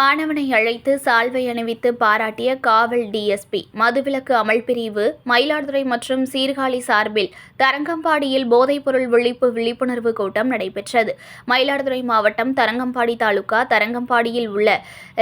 மாணவனை அழைத்து சால்வை அணிவித்து பாராட்டிய காவல் டிஎஸ்பி மதுவிலக்கு அமல் பிரிவு மயிலாடுதுறை மற்றும் சீர்காழி சார்பில் தரங்கம்பாடியில் போதைப்பொருள் ஒழிப்பு விழிப்புணர்வு கூட்டம் நடைபெற்றது. மயிலாடுதுறை மாவட்டம் தரங்கம்பாடி தாலுகா தரங்கம்பாடியில் உள்ள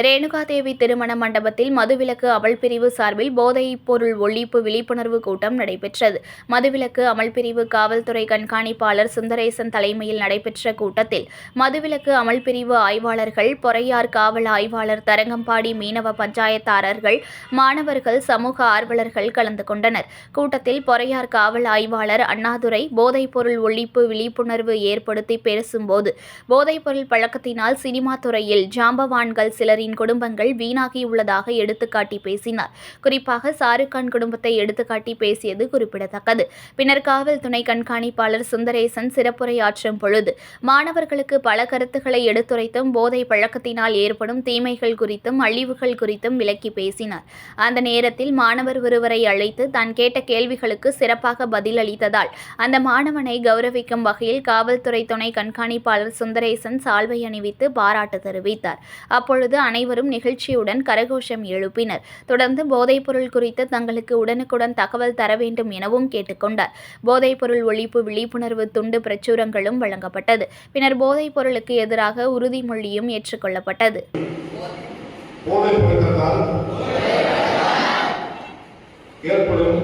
ரேணுகாதேவி திருமண மண்டபத்தில் மதுவிலக்கு அமல் பிரிவு சார்பில் போதைப்பொருள் ஒழிப்பு விழிப்புணர்வு கூட்டம் நடைபெற்றது. மதுவிலக்கு அமல் பிரிவு காவல்துறை கண்காணிப்பாளர் சுந்தரேசன் தலைமையில் நடைபெற்ற கூட்டத்தில் மதுவிலக்கு அமல் பிரிவு ஆய்வாளர்கள் பொறையார் காவல் ஆய்வு ஆய்வாளர் தரங்கம்பாடி மீனவ பஞ்சாயத்தாரர்கள் மாணவர்கள் சமூக ஆர்வலர்கள் கலந்து கொண்டனர். கூட்டத்தில் பொறையார் காவல் ஆய்வாளர் அண்ணாதுரை போதைப்பொருள் ஒழிப்பு விழிப்புணர்வு ஏற்படுத்தி பேசும்போது போதைப்பொருள் பழக்கத்தினால் சினிமா துறையில் ஜாம்பவான்கள் சிலரின் குடும்பங்கள் வீணாகியுள்ளதாக எடுத்துக்காட்டி பேசினார். குறிப்பாக ஷாருக்கான் குடும்பத்தை எடுத்துக்காட்டி பேசியது குறிப்பிடத்தக்கது. பின்னர் காவல் துணை கண்காணிப்பாளர் சுந்தரேசன் சிறப்புரையாற்றும் பொழுது மாணவர்களுக்கு பல கருத்துக்களை எடுத்துரைத்தும் போதை பழக்கத்தினால் ஏற்படும் தீ தீமைகள் குறித்தும் அழிவுகள் குறித்தும் விளக்கி பேசினார். அந்த நேரத்தில் மாணவர் ஒருவரை அழைத்து தான் கேட்ட கேள்விகளுக்கு சிறப்பாக பதிலளித்ததால் அந்த மாணவனை கௌரவிக்கும் வகையில் காவல்துறை துணை கண்காணிப்பாளர் சுந்தரேசன் சால்வை அணிவித்து பாராட்டு தெரிவித்தார். அப்பொழுது அனைவரும் நிகழ்ச்சியுடன் கரகோஷம் எழுப்பினர். தொடர்ந்து போதைப்பொருள் குறித்து தங்களுக்கு உடனுக்குடன் தகவல் தர வேண்டும் எனவும் கேட்டுக்கொண்டார். போதைப்பொருள் ஒழிப்பு விழிப்புணர்வு துண்டு பிரச்சுரங்களும் வழங்கப்பட்டது. பின்னர் போதைப் பொருளுக்கு எதிராக உறுதிமொழியும் ஏற்றுக்கொள்ளப்பட்டது. போதை பழக்கத்தால் ஏற்படும்